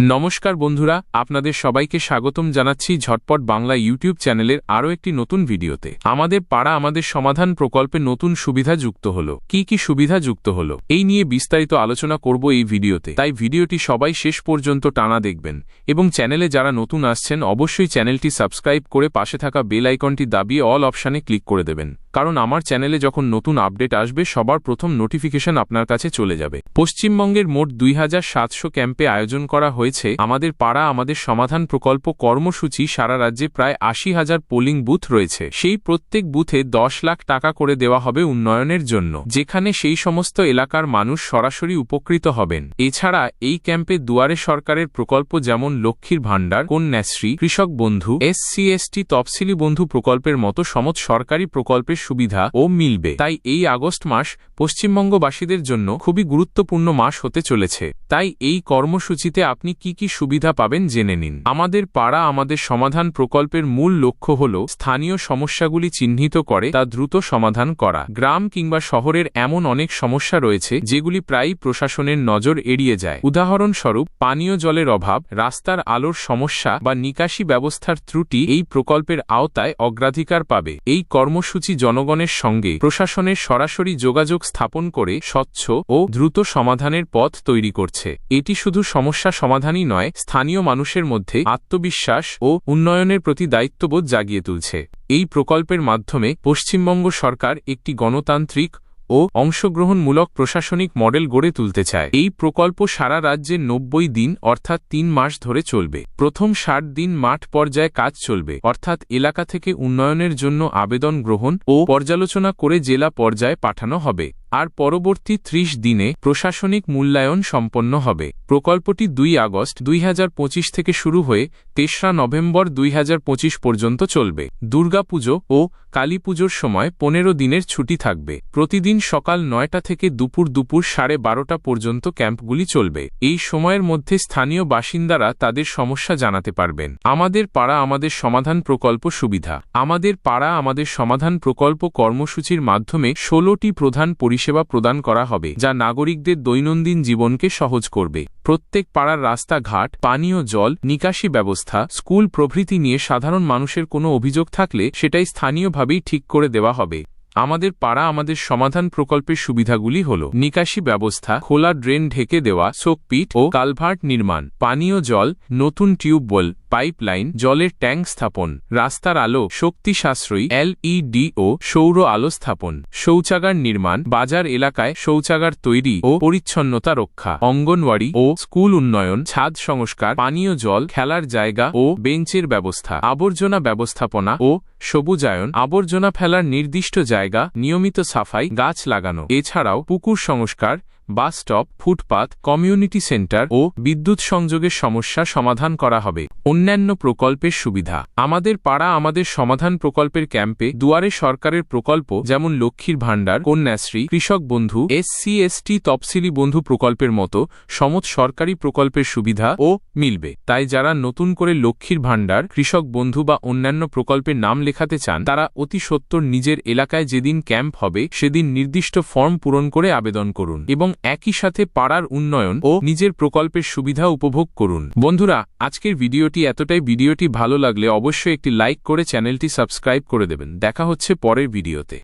নমস্কার বন্ধুরা, আপনাদের সবাইকে স্বাগতম জানাচ্ছি ঝটপট বাংলা ইউটিউব চ্যানেলের আরও একটি নতুন ভিডিওতে। আমাদের পাড়া আমাদের সমাধান প্রকল্পে নতুন সুবিধা যুক্ত হলো। কি কি সুবিধা যুক্ত হলো? এই নিয়ে বিস্তারিত আলোচনা করব এই ভিডিওতে। তাই ভিডিওটি সবাই শেষ পর্যন্ত টানা দেখবেন। এবং চ্যানেলে যারা নতুন আসছেন, অবশ্যই চ্যানেলটি সাবস্ক্রাইব করে পাশে থাকা বেল আইকনটি দাবিয়ে অল অপশানে ক্লিক করে দেবেন। কারণ আমার চ্যানেলে যখন নতুন আপডেট আসবে, সবার প্রথম নোটিফিকেশন আপনার কাছে চলে যাবে। পশ্চিমবঙ্গের মোট দুই হাজার সাতশো ক্যাম্পে আয়োজন করা হয়েছে আমাদের পাড়া, আমাদের সমাধান প্রকল্প কর্মসূচি। সারা রাজ্যে প্রায় আশি হাজার পোলিং বুথ রয়েছে। সেই প্রত্যেক বুথে দশ লাখ টাকা করে দেওয়া হবে উন্নয়নের জন্য, যেখানে সেই সমস্ত এলাকার মানুষ সরাসরি উপকৃত হবেন। এছাড়া এই ক্যাম্পে দুয়ারে সরকারের প্রকল্প যেমন লক্ষ্মীর ভাণ্ডার, কন্যাশ্রী, কৃষক বন্ধু এসসি এসটি তফসিলি বন্ধু প্রকল্পের মতো সমত সরকারি প্রকল্পের সুবিধা ও মিলবে। তাই এই আগস্ট মাস পশ্চিমবঙ্গবাসীদের জন্য খুবই গুরুত্বপূর্ণ মাস হতে চলেছে। তাই এই কর্মসূচিতে আপনি কি কি সুবিধা পাবেন জেনে নিন। আমাদের পাড়া আমাদের সমাধান প্রকল্পের মূল লক্ষ্য হল স্থানীয় সমস্যাগুলি চিহ্নিত করে তা দ্রুত সমাধান করা। গ্রাম কিংবা শহরের এমন অনেক সমস্যা রয়েছে যেগুলি প্রায়ই প্রশাসনের নজর এড়িয়ে যায়। উদাহরণস্বরূপ, পানীয় জলের অভাব, রাস্তার আলোর সমস্যা বা নিকাশি ব্যবস্থার ত্রুটি এই প্রকল্পের আওতায় অগ্রাধিকার পাবে। এই কর্মসূচি জনগণের সঙ্গে প্রশাসনের সরাসরি যোগাযোগ স্থাপন করে স্বচ্ছ ও দ্রুত সমাধানের পথ তৈরি করছে। এটি শুধু সমস্যা সমাধানই নয়, স্থানীয় মানুষের মধ্যে আত্মবিশ্বাস ও উন্নয়নের প্রতি দায়িত্ববোধ জাগিয়ে তুলছে। এই প্রকল্পের মাধ্যমে পশ্চিমবঙ্গ সরকার একটি গণতান্ত্রিক ও অংশগ্রহণমূলক প্রশাসনিক মডেল গড়ে তুলতে চায়। এই প্রকল্প সারা রাজ্যে নব্বই দিন অর্থাৎ তিন মাস ধরে চলবে। প্রথম ষাট দিন মাঠ পর্যায়ে কাজ চলবে, অর্থাৎ এলাকা থেকে উন্নয়নের জন্য আবেদন গ্রহণ ও পর্যালোচনা করে জেলা পর্যায়ে পাঠানো হবে। আর পরবর্তী ত্রিশ দিনে প্রশাসনিক মূল্যায়ন সম্পন্ন হবে। প্রকল্পটি দুই আগস্ট দুই হাজার পঁচিশ থেকে শুরু হয়ে তেসরা নভেম্বর দুই হাজার পঁচিশ পর্যন্ত চলবে। দুর্গাপুজো ও কালীপুজোর সময় পনেরো দিনের ছুটি থাকবে। প্রতিদিন সকাল নয়টা থেকে দুপুর দুপুর সাড়ে বারোটা পর্যন্ত ক্যাম্পগুলি চলবে। এই সময়ের মধ্যে স্থানীয় বাসিন্দারা তাদের সমস্যা জানাতে পারবেন। আমাদের পাড়া আমাদের সমাধান প্রকল্প সুবিধা। আমাদের পাড়া আমাদের সমাধান প্রকল্প কর্মসূচির মাধ্যমে ষোলোটি প্রধান পরিষেবা প্রদান করা হবে, যা নাগরিকদের দৈনন্দিন জীবনকে সহজ করবে। প্রত্যেক পাড়ার রাস্তাঘাট, পানীয় জল, নিকাশি ব্যবস্থা, স্কুল প্রভৃতি নিয়ে সাধারণ মানুষের কোনো অভিযোগ থাকলে সেটাই স্থানীয়ভাবেই ঠিক করে দেওয়া হবে। আমাদের পাড়া আমাদের সমাধান প্রকল্পের সুবিধাগুলি হল নিকাশি ব্যবস্থা, খোলা ড্রেন ঢেকে দেওয়া শোকপিট ও কালভার্ট নির্মাণ, পানীয় জল, নতুন টিউবওয়েল পাইপলাইন, জলের ট্যাঙ্ক স্থাপন, রাস্তার আলো, শক্তি সাশ্রয়ী, এলইডি ও সৌর আলো স্থাপন, শৌচাগার নির্মাণ, বাজার এলাকায় শৌচাগার তৈরি ও পরিচ্ছন্নতা রক্ষা, অঙ্গনওয়াড়ি ও স্কুল উন্নয়ন, ছাদ সংস্কার, পানীয় জল, খেলার জায়গা ও বেঞ্চের ব্যবস্থা, আবর্জনা ব্যবস্থাপনা ও সবুজায়ন, আবর্জনা ফেলার নির্দিষ্ট জায়গা নিয়মিত সাফাই, গাছ লাগানো। এছাড়াও পুকুর সংস্কার, bus stop, footpath, community centre ও বিদ্যুৎ সংযোগের সমস্যা সমাধান করা হবে। অন্যান্য প্রকল্পের সুবিধা। আমাদের পাড়া আমাদের সমাধান প্রকল্পের ক্যাম্পে দুয়ারে সরকারের প্রকল্প যেমন লক্ষ্মীর ভাণ্ডার, কন্যাশ্রী, কৃষক বন্ধু এসসি এসটি তফসিলি বন্ধু প্রকল্পের মতো সমত সরকারি প্রকল্পের সুবিধা ও মিলবে। তাই যারা নতুন করে লক্ষ্মীর ভাণ্ডার, কৃষক বন্ধু বা অন্যান্য প্রকল্পের নাম লেখাতে চান, তারা অতি সত্তর নিজের এলাকায় যেদিন ক্যাম্প হবে, সেদিন নির্দিষ্ট ফর্ম পূরণ করে আবেদন করুন এবং একই সাথে পাড়ার উন্নয়ন ও নিজের প্রকল্পের সুবিধা উপভোগ করুন। বন্ধুরা, আজকের ভিডিওটি এতটাই। ভিডিওটি ভালো লাগলে অবশ্যই একটি লাইক করে চ্যানেলটি সাবস্ক্রাইব করে দেবেন। দেখা হচ্ছে পরের ভিডিওতে।